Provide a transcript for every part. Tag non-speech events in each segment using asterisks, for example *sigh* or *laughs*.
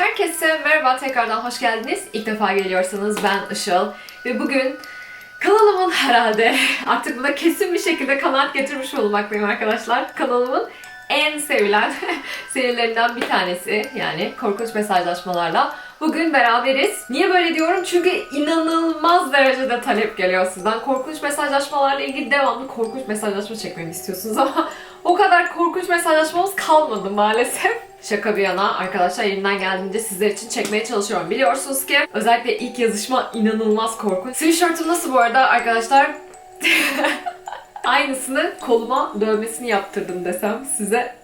Herkese merhaba, tekrardan hoş geldiniz. İlk defa geliyorsanız ben Işıl ve bugün kanalımın herhalde *laughs* artık buna kesin bir şekilde kanaat getirmiş olmaktayım arkadaşlar. Kanalımın en sevilen *laughs* serilerinden bir tanesi yani korkunç mesajlaşmalarla. Bugün beraberiz. Niye böyle diyorum? Çünkü inanılmaz derecede talep geliyor sizden. Korkunç mesajlaşmalarla ilgili devamlı korkunç mesajlaşma çekmemi istiyorsunuz ama *laughs* o kadar korkunç mesajlaşmamız kalmadı maalesef. Şaka bir yana arkadaşlar elimden geldiğince sizler için çekmeye çalışıyorum. Biliyorsunuz ki özellikle ilk yazışma inanılmaz korkunç. Sweatshirt'ım nasıl bu arada arkadaşlar? *laughs* Aynısını koluma dövmesini yaptırdım desem size.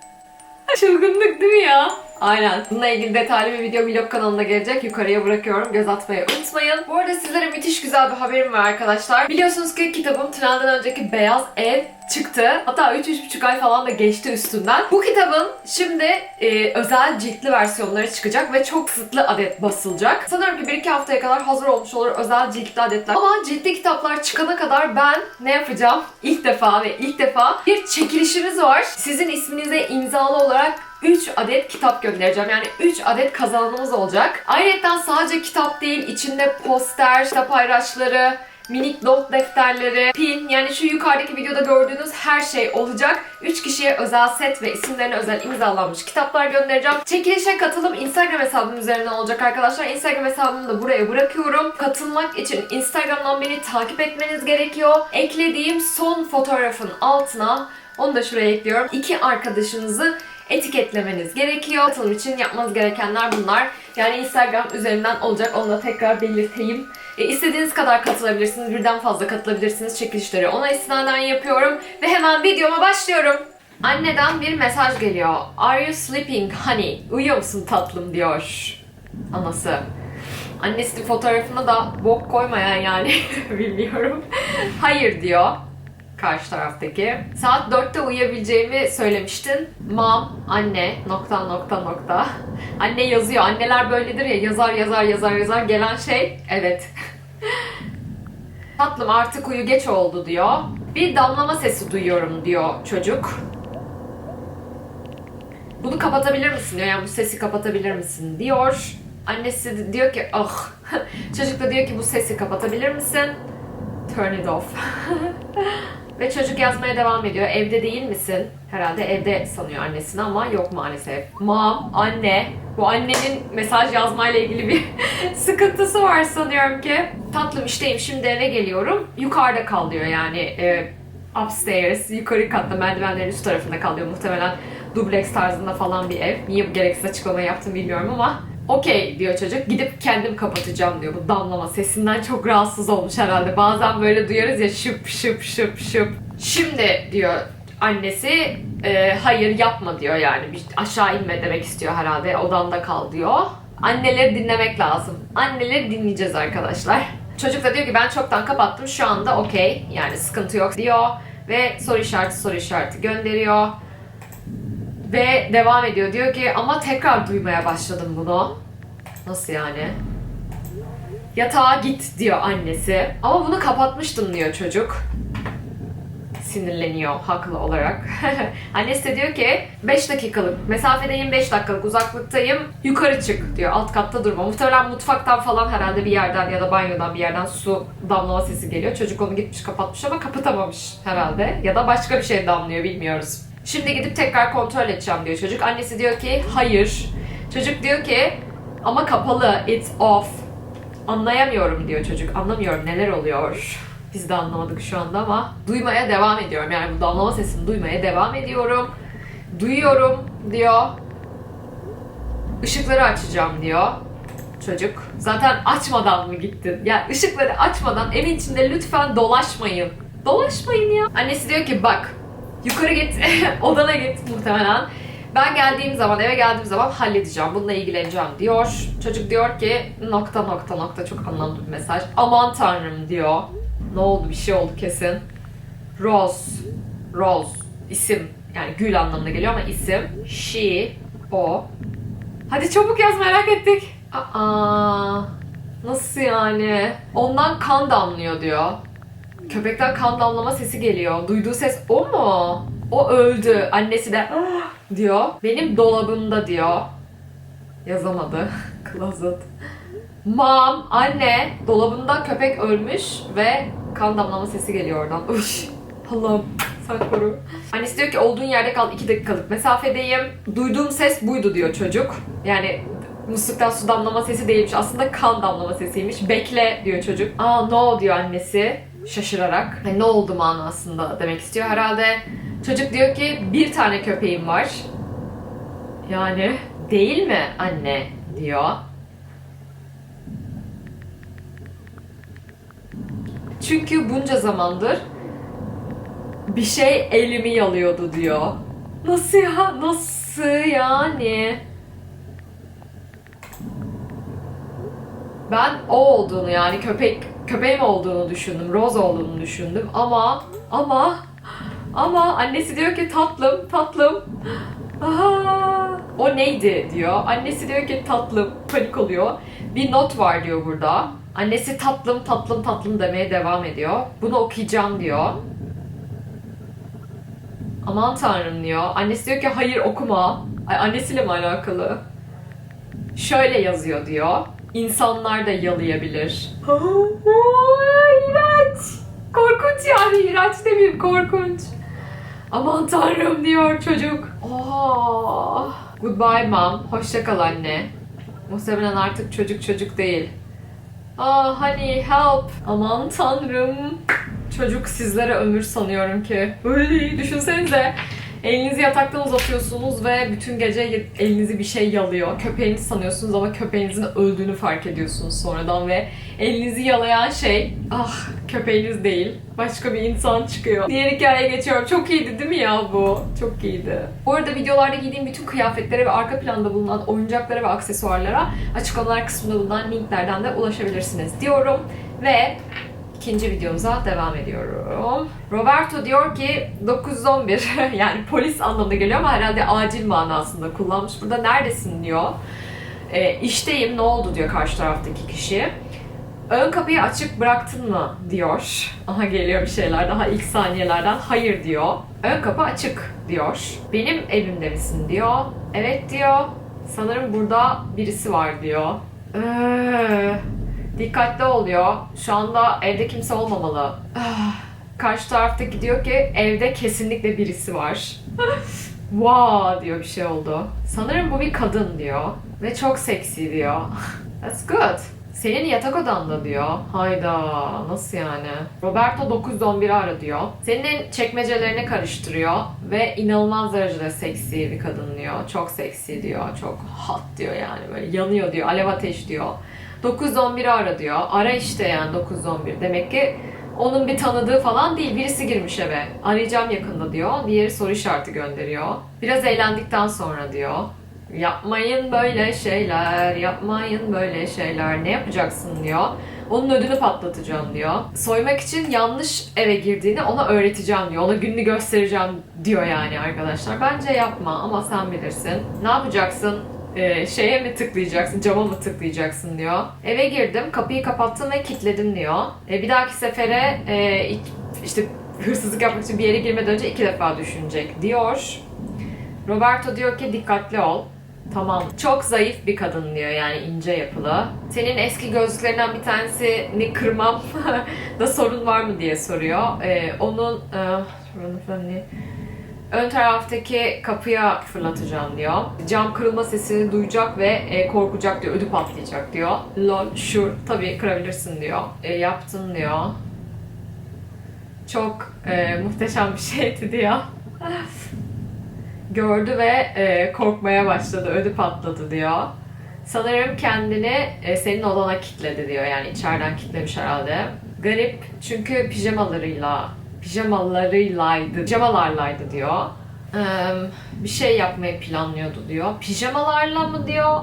*laughs* Çılgınlık değil mi ya? Aynen. Bununla ilgili detaylı bir video vlog kanalına gelecek. Yukarıya bırakıyorum. Göz atmayı unutmayın. Bu arada sizlere müthiş güzel bir haberim var arkadaşlar. Biliyorsunuz ki kitabım Tünel'den önceki Beyaz Ev çıktı. Hatta 3-3,5 ay falan da geçti üstünden. Bu kitabın şimdi e, özel ciltli versiyonları çıkacak ve çok kısıtlı adet basılacak. Sanıyorum ki 1-2 haftaya kadar hazır olmuş olur özel ciltli adetler. Ama ciltli kitaplar çıkana kadar ben ne yapacağım? İlk defa ve ilk defa bir çekilişimiz var. Sizin isminize imzalı olarak 3 adet kitap göndereceğim. Yani 3 adet kazanımız olacak. Ayrıca sadece kitap değil, içinde poster, kitap ayraçları, minik not defterleri, pin yani şu yukarıdaki videoda gördüğünüz her şey olacak. 3 kişiye özel set ve isimlerine özel imzalanmış kitaplar göndereceğim. Çekilişe katılım Instagram hesabım üzerinden olacak arkadaşlar. Instagram hesabımı da buraya bırakıyorum. Katılmak için Instagram'dan beni takip etmeniz gerekiyor. Eklediğim son fotoğrafın altına onu da şuraya ekliyorum. İki arkadaşınızı etiketlemeniz gerekiyor. Katılım için yapmanız gerekenler bunlar. Yani Instagram üzerinden olacak. Onu da tekrar belirteyim. E, istediğiniz kadar katılabilirsiniz. Birden fazla katılabilirsiniz. Çekilişleri ona istinaden yapıyorum. Ve hemen videoma başlıyorum. Anneden bir mesaj geliyor. Are you sleeping honey? Uyuyor musun tatlım diyor. Anası. Annesinin fotoğrafına da bok koymayan yani *laughs* bilmiyorum. Hayır diyor karşı taraftaki. Saat 4'te uyuyabileceğimi söylemiştin. Mom, anne, nokta nokta nokta. Anne yazıyor. Anneler böyledir ya yazar yazar yazar yazar. Gelen şey evet. Tatlım artık uyu geç oldu diyor. Bir damlama sesi duyuyorum diyor çocuk. Bunu kapatabilir misin diyor. Yani bu sesi kapatabilir misin diyor. Annesi diyor ki ah. *laughs* çocuk da diyor ki bu sesi kapatabilir misin? Turn it off. *laughs* Ve çocuk yazmaya devam ediyor. Evde değil misin? Herhalde evde sanıyor annesini ama yok maalesef. Mom, anne. Bu annenin mesaj yazmayla ilgili bir *laughs* sıkıntısı var sanıyorum ki. Tatlım işteyim şimdi eve geliyorum. Yukarıda kal diyor yani. E, upstairs, yukarı katta merdivenlerin üst tarafında kalıyor. Muhtemelen dubleks tarzında falan bir ev. Niye bu gereksiz açıklama yaptım bilmiyorum ama Okey diyor çocuk. Gidip kendim kapatacağım diyor. Bu damlama sesinden çok rahatsız olmuş herhalde. Bazen böyle duyarız ya şıp şıp şıp şıp. Şimdi diyor annesi e, hayır yapma diyor yani. Bir aşağı inme demek istiyor herhalde. Odanda kal diyor. Anneleri dinlemek lazım. Anneleri dinleyeceğiz arkadaşlar. Çocuk da diyor ki ben çoktan kapattım şu anda okey yani sıkıntı yok diyor. Ve soru işareti soru işareti gönderiyor. Ve devam ediyor. Diyor ki ama tekrar duymaya başladım bunu. Nasıl yani? Yatağa git diyor annesi. Ama bunu kapatmıştım diyor çocuk. Sinirleniyor haklı olarak. *laughs* Annesi de diyor ki 5 dakikalık mesafedeyim 5 dakikalık uzaklıktayım yukarı çık diyor alt katta durma. Muhtemelen mutfaktan falan herhalde bir yerden ya da banyodan bir yerden su damlama sesi geliyor. Çocuk onu gitmiş kapatmış ama kapatamamış herhalde. Ya da başka bir şey damlıyor bilmiyoruz. Şimdi gidip tekrar kontrol edeceğim diyor çocuk. Annesi diyor ki hayır. Çocuk diyor ki ama kapalı it's off. Anlayamıyorum diyor çocuk. Anlamıyorum neler oluyor. Biz de anlamadık şu anda ama duymaya devam ediyorum. Yani bu damlama sesini duymaya devam ediyorum. Duyuyorum diyor. Işıkları açacağım diyor çocuk. Zaten açmadan mı gittin? Yani ışıkları açmadan evin içinde lütfen dolaşmayın. Dolaşmayın ya. Annesi diyor ki bak yukarı git *laughs* odana git muhtemelen. Ben geldiğim zaman eve geldiğim zaman halledeceğim. Bununla ilgileneceğim diyor. Çocuk diyor ki nokta nokta nokta çok anlamlı bir mesaj. Aman tanrım diyor. Ne oldu bir şey oldu kesin. Rose. Rose. isim. Yani gül anlamına geliyor ama isim. She. O. Hadi çabuk yaz merak ettik. Aa. Nasıl yani? Ondan kan damlıyor diyor. Köpekten kan damlama sesi geliyor. Duyduğu ses o mu? O öldü. Annesi de "Ah!" diyor. Benim dolabımda diyor. Yazamadı. *laughs* Closet. Mom, anne, dolabında köpek ölmüş ve kan damlama sesi geliyor oradan. *laughs* Uş, Allah'ım sen koru. Annesi diyor ki olduğun yerde kal 2 dakikalık mesafedeyim. Duyduğum ses buydu diyor çocuk. Yani musluktan su damlama sesi değilmiş. Aslında kan damlama sesiymiş. Bekle diyor çocuk. Aa no diyor annesi şaşırarak. Yani ne oldu manasında demek istiyor. Herhalde çocuk diyor ki bir tane köpeğim var. Yani değil mi anne diyor. Çünkü bunca zamandır bir şey elimi yalıyordu diyor. Nasıl ya? Nasıl yani? Ben o olduğunu yani köpek köpeğim olduğunu düşündüm. Rose olduğunu düşündüm ama ama ama annesi diyor ki tatlım tatlım. Aha, o neydi diyor. Annesi diyor ki tatlım panik oluyor. Bir not var diyor burada. Annesi tatlım tatlım tatlım demeye devam ediyor. Bunu okuyacağım diyor. Aman tanrım diyor. Annesi diyor ki hayır okuma. Ay, annesiyle mi alakalı? Şöyle yazıyor diyor. İnsanlar da yalayabilir. İğrenç. Korkunç yani. İğrenç demeyeyim korkunç. Aman tanrım diyor çocuk. Oh. Goodbye mom. Hoşça kal anne. Muhtemelen artık çocuk çocuk değil. Ah honey help. Aman tanrım. Çocuk sizlere ömür sanıyorum ki. Böyle iyi düşünsenize. Elinizi yataktan uzatıyorsunuz ve bütün gece elinizi bir şey yalıyor. Köpeğiniz sanıyorsunuz ama köpeğinizin öldüğünü fark ediyorsunuz sonradan ve elinizi yalayan şey ah köpeğiniz değil. Başka bir insan çıkıyor. Diğer hikayeye geçiyorum. Çok iyiydi değil mi ya bu? Çok iyiydi. Bu arada videolarda giydiğim bütün kıyafetlere ve arka planda bulunan oyuncaklara ve aksesuarlara açıklamalar kısmında bulunan linklerden de ulaşabilirsiniz diyorum. Ve ikinci videomuza devam ediyorum. Roberto diyor ki 911 *laughs* yani polis anlamına geliyor ama herhalde acil manasında kullanmış. Burada neredesin diyor. E, işteyim ne oldu diyor karşı taraftaki kişi. Ön kapıyı açık bıraktın mı diyor. *laughs* Aha geliyor bir şeyler daha ilk saniyelerden. Hayır diyor. Ön kapı açık diyor. Benim evimde misin diyor. Evet diyor. Sanırım burada birisi var diyor. Ee, dikkatli oluyor. Şu anda evde kimse olmamalı. Ah, Karşı tarafta gidiyor ki evde kesinlikle birisi var. *laughs* wow diyor bir şey oldu. Sanırım bu bir kadın diyor. Ve çok seksi diyor. *laughs* That's good. Senin yatak odanda diyor. Hayda nasıl yani? Roberto 911'i ara diyor. Senin çekmecelerini karıştırıyor ve inanılmaz derecede seksi bir kadın diyor. Çok seksi diyor. Çok hot diyor yani böyle yanıyor diyor. Alev ateş diyor. 911'i ara diyor. Ara işte yani 911. Demek ki onun bir tanıdığı falan değil. Birisi girmiş eve. Arayacağım yakında diyor. Diğeri soru işareti gönderiyor. Biraz eğlendikten sonra diyor. Yapmayın böyle şeyler, yapmayın böyle şeyler. Ne yapacaksın diyor. Onun ödünü patlatacağım diyor. Soymak için yanlış eve girdiğini ona öğreteceğim diyor. Ona gününü göstereceğim diyor yani arkadaşlar. Bence yapma ama sen bilirsin. Ne yapacaksın? Ee, şeye mi tıklayacaksın, cama mı tıklayacaksın diyor. Eve girdim, kapıyı kapattım ve kilitledim diyor. E, bir dahaki sefere e, işte hırsızlık yapmak için bir yere girmeden önce iki defa düşünecek diyor. Roberto diyor ki dikkatli ol. Tamam. Çok zayıf bir kadın diyor yani ince yapılı. Senin eski gözlüklerinden bir tanesini kırmam *laughs* da sorun var mı diye soruyor. Ee, onun e? Ön taraftaki kapıya fırlatacağım diyor. Cam kırılma sesini duyacak ve e, korkacak diyor. Ödü patlayacak diyor. Lol, sure. Tabii kırabilirsin diyor. E, yaptın diyor. Çok e, muhteşem bir şeydi diyor. Gördü ve e, korkmaya başladı. Ödü patladı diyor. Sanırım kendini e, senin odana kilitledi diyor. Yani içeriden kilitlemiş herhalde. Garip çünkü pijamalarıyla pijamalarıylaydı, pijamalarlaydı diyor. Bir şey yapmayı planlıyordu diyor. Pijamalarla mı diyor?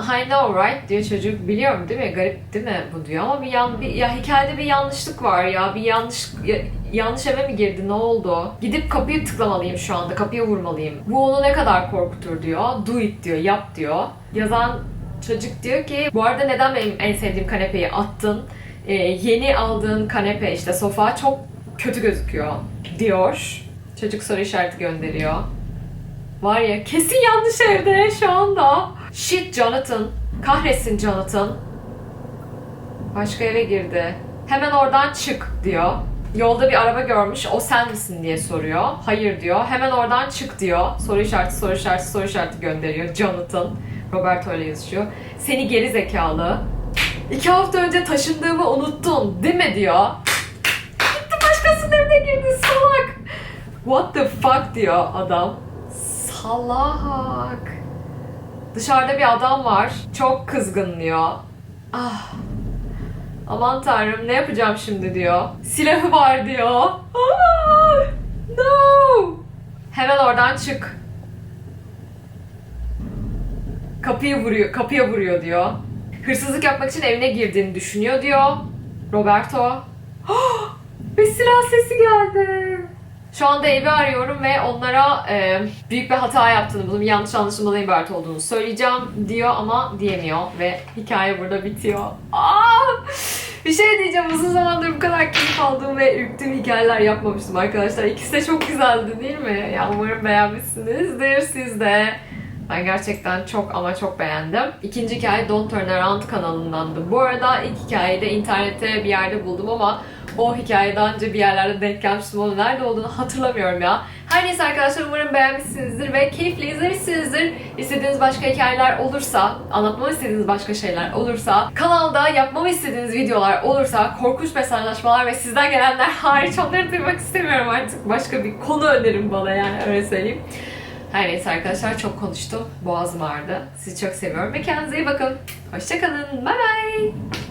I know right diyor çocuk. Biliyorum değil mi? Garip değil mi bu diyor ama bir, yan, bir ya hikayede bir yanlışlık var ya. Bir yanlış ya- yanlış eve mi girdi? Ne oldu? Gidip kapıyı tıklamalıyım şu anda. Kapıya vurmalıyım. Bu onu ne kadar korkutur diyor. Do it diyor. Yap diyor. Yazan çocuk diyor ki bu arada neden benim en sevdiğim kanepeyi attın? Ee, yeni aldığın kanepe işte sofa çok kötü gözüküyor diyor. Çocuk soru işareti gönderiyor. Var ya kesin yanlış evde şu anda. Shit Jonathan. Kahretsin Jonathan. Başka eve girdi. Hemen oradan çık diyor. Yolda bir araba görmüş. O sen misin diye soruyor. Hayır diyor. Hemen oradan çık diyor. Soru işareti, soru işareti, soru işareti gönderiyor. Jonathan. Roberto öyle yazışıyor. Seni geri zekalı. İki hafta önce taşındığımı unuttun değil mi diyor. Girdi salak. What the fuck diyor adam. Salak. Dışarıda bir adam var. Çok kızgın diyor. Ah. Aman tanrım ne yapacağım şimdi diyor. Silahı var diyor. Ah, no. Hemen oradan çık. Kapıyı vuruyor, kapıya vuruyor diyor. Hırsızlık yapmak için evine girdiğini düşünüyor diyor. Roberto. *gasps* Ah, Ve silah sesi geldi. Şu anda evi arıyorum ve onlara e, büyük bir hata yaptığını, bunun bir yanlış anlaşılmadan ibaret olduğunu söyleyeceğim diyor ama diyemiyor ve hikaye burada bitiyor. Aa! Bir şey diyeceğim uzun zamandır bu kadar keyif aldığım ve ürktüğüm hikayeler yapmamıştım arkadaşlar. İkisi de çok güzeldi değil mi? Ya umarım beğenmişsinizdir siz de. Ben gerçekten çok ama çok beğendim. İkinci hikaye Don't Turn Around kanalındandı. Bu arada ilk hikayeyi de internette bir yerde buldum ama o hikaye daha önce bir yerlerde denk gelmiştim. Onun nerede olduğunu hatırlamıyorum ya. Her neyse arkadaşlar umarım beğenmişsinizdir ve keyifli izlemişsinizdir. İstediğiniz başka hikayeler olursa, anlatmamı istediğiniz başka şeyler olursa, kanalda yapmamı istediğiniz videolar olursa, korkunç mesajlaşmalar ve sizden gelenler hariç onları duymak istemiyorum artık. Başka bir konu önerin bana yani öyle söyleyeyim. Her neyse arkadaşlar çok konuştum. Boğazım ağrıdı. Sizi çok seviyorum ve kendinize iyi bakın. Hoşçakalın. Bye bye.